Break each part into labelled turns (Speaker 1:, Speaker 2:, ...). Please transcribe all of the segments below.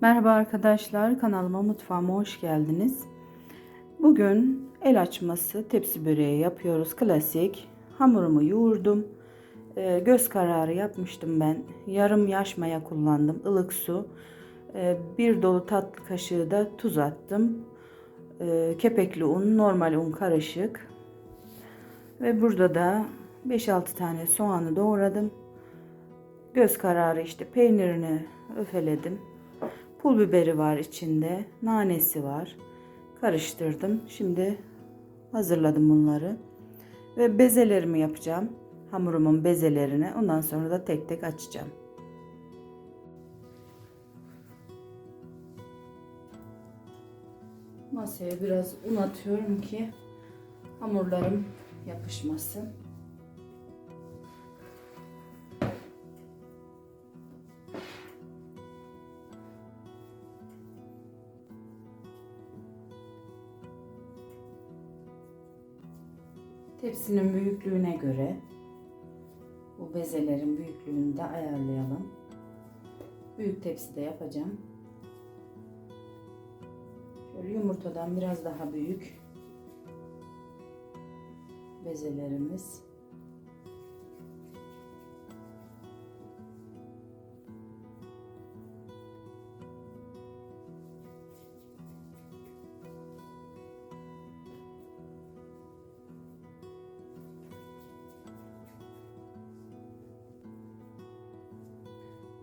Speaker 1: Merhaba arkadaşlar, kanalıma mutfağıma hoş geldiniz. Bugün el açması tepsi böreği yapıyoruz. Klasik. Hamurumu yoğurdum. Ee, göz kararı yapmıştım ben. Yarım yaş maya kullandım. ılık su. Ee, bir dolu tatlı kaşığı da tuz attım. Ee, kepekli un, normal un karışık. Ve burada da 5-6 tane soğanı doğradım. Göz kararı işte peynirini öfeledim. Pul biberi var içinde. Nanesi var. Karıştırdım. Şimdi hazırladım bunları. Ve bezelerimi yapacağım. Hamurumun bezelerini. Ondan sonra da tek tek açacağım. Masaya biraz un atıyorum ki hamurlarım yapışmasın. Tepsinin büyüklüğüne göre bu bezelerin büyüklüğünü de ayarlayalım. Büyük tepside yapacağım. Şöyle yumurtadan biraz daha büyük bezelerimiz.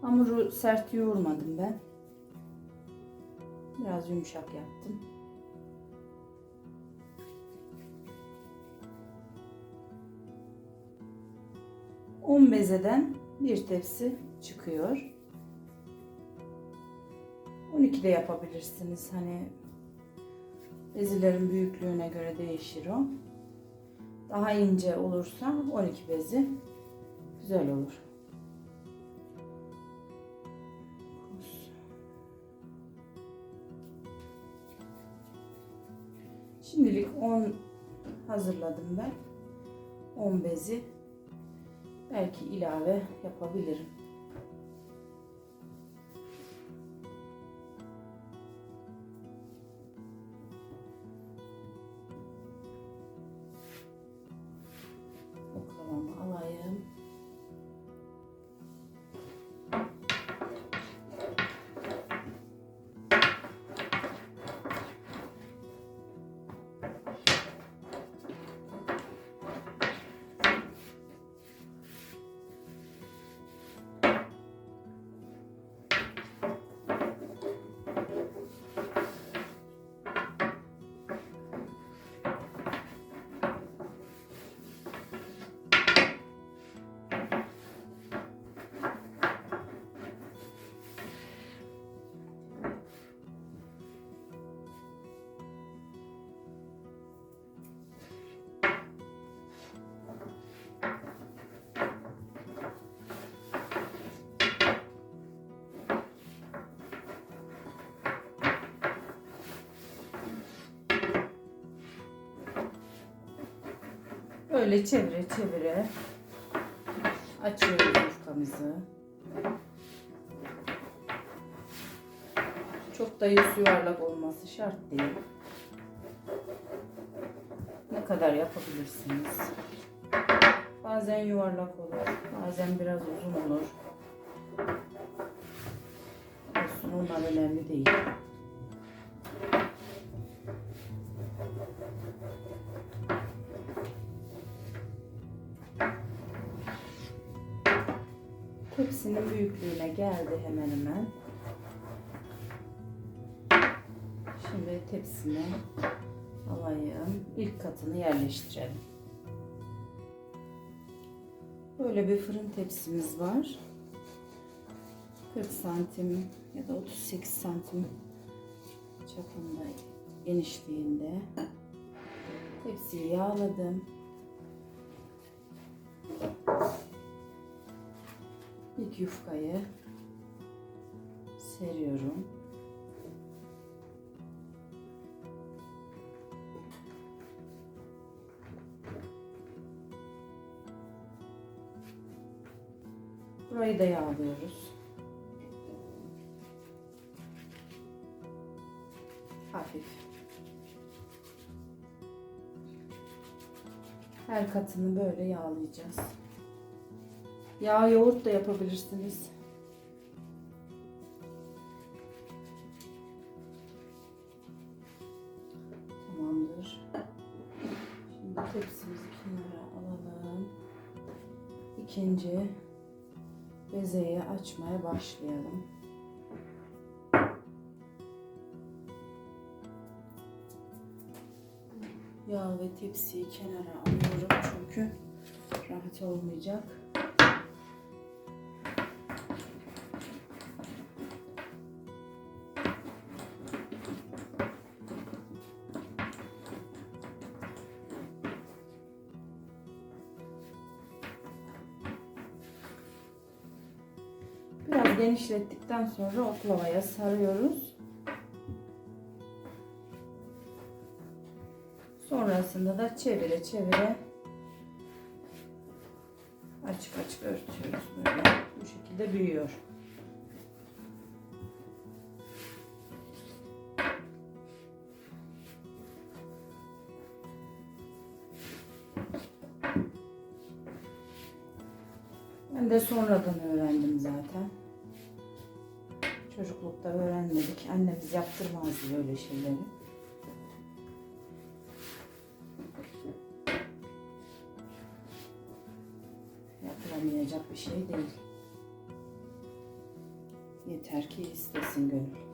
Speaker 1: Hamuru sert yoğurmadım ben. Biraz yumuşak yaptım. On bezeden bir tepsi çıkıyor. 12 de yapabilirsiniz. Hani bezilerin büyüklüğüne göre değişir o. Daha ince olursa 12 bezi güzel olur. Şimdilik 10 hazırladım ben. 10 bezi belki ilave yapabilirim. Böyle çevire çevire açıyoruz yufkamızı. Çok da yüz yuvarlak olması şart değil. Ne kadar yapabilirsiniz. Bazen yuvarlak olur, bazen biraz uzun olur. Olsun onlar önemli değil. Tepsinin büyüklüğüne geldi hemen hemen. Şimdi tepsine alayım. İlk katını yerleştirelim. Böyle bir fırın tepsimiz var. 40 santim ya da 38 santim çapında genişliğinde. Tepsiyi yağladım. İlk yufkayı seriyorum. Burayı da yağlıyoruz. Hafif. Her katını böyle yağlayacağız. Yağ yoğurt da yapabilirsiniz. Tamamdır. Şimdi tepsimizi kenara alalım. İkinci bezeyi açmaya başlayalım. Yağ ve tepsiyi kenara alıyorum çünkü rahat olmayacak. Genişlettikten sonra oklavaya sarıyoruz. Sonrasında da çevire çevire açık açık örtüyoruz böyle. Bu şekilde büyüyor. Ben de sonradan öğrendim zaten. Çocuklukta öğrenmedik. Annemiz yaptırmazdı böyle şeyleri. Yapılamayacak bir şey değil. Yeter ki istesin gönül.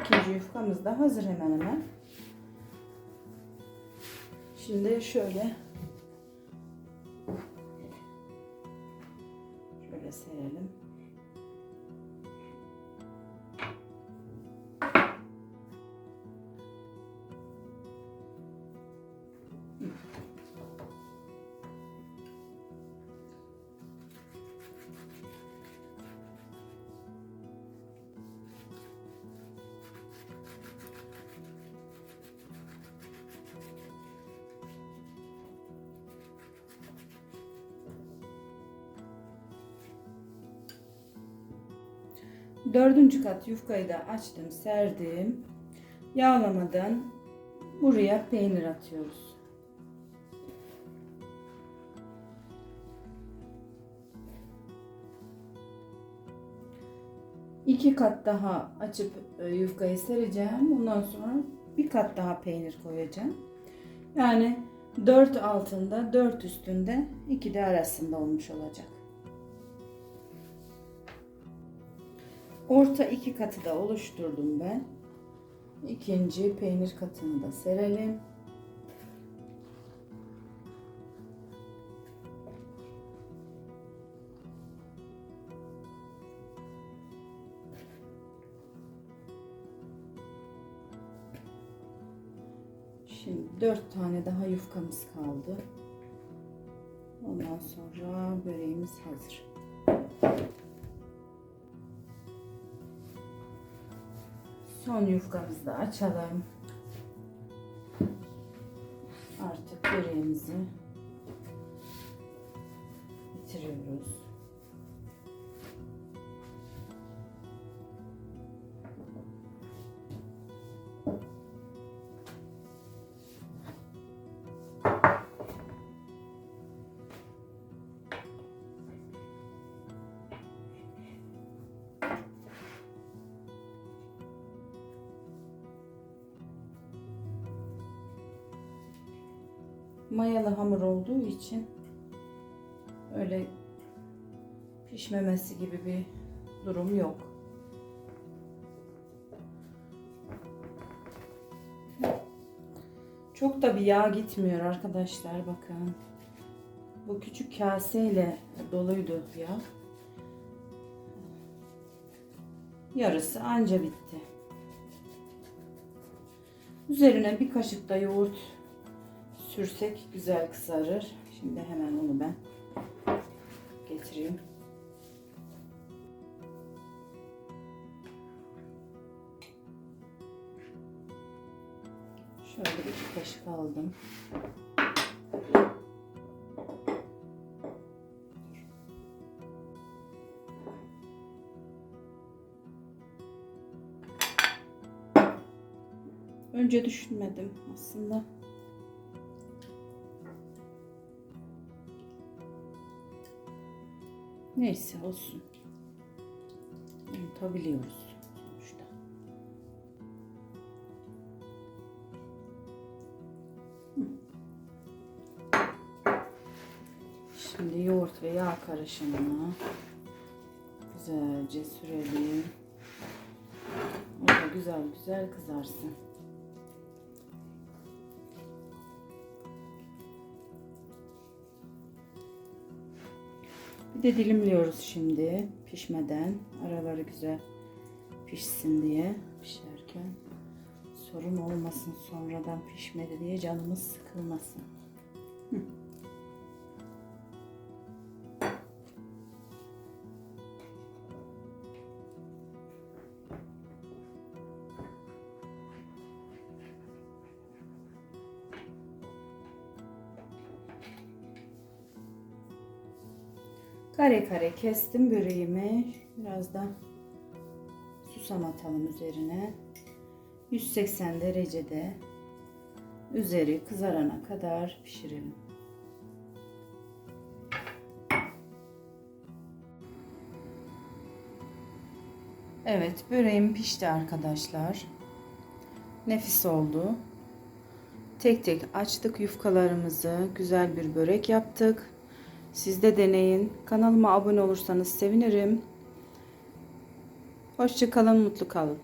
Speaker 1: İkinci yufkamız da hazır hemen hemen. Şimdi şöyle şöyle serelim. Dördüncü kat yufkayı da açtım, serdim. Yağlamadan buraya peynir atıyoruz. İki kat daha açıp e, yufkayı sereceğim. Ondan sonra bir kat daha peynir koyacağım. Yani dört altında, dört üstünde, iki de arasında olmuş olacak. Orta iki katı da oluşturdum ben. İkinci peynir katını da serelim. Şimdi dört tane daha yufkamız kaldı. Ondan sonra böreğimiz hazır. Son yufkamızı da açalım. Artık böreğimizi mayalı hamur olduğu için öyle pişmemesi gibi bir durum yok. Çok da bir yağ gitmiyor arkadaşlar bakın. Bu küçük kaseyle doluydu yağ. Yarısı anca bitti. Üzerine bir kaşık da yoğurt sürsek güzel kızarır. Şimdi hemen onu ben getireyim. Şöyle iki kaşık aldım. Önce düşünmedim aslında. Neyse olsun. Unutabiliyoruz sonuçta. Şimdi yoğurt ve yağ karışımını güzelce sürelim. O da güzel güzel kızarsın. Bir de dilimliyoruz şimdi pişmeden. Araları güzel pişsin diye pişerken sorun olmasın sonradan pişmedi diye canımız sıkılmasın. Hı. Kare kare kestim böreğimi. Biraz da susam atalım üzerine. 180 derecede üzeri kızarana kadar pişirelim. Evet, böreğim pişti arkadaşlar. Nefis oldu. Tek tek açtık yufkalarımızı. Güzel bir börek yaptık. Siz de deneyin. Kanalıma abone olursanız sevinirim. Hoşçakalın, mutlu kalın.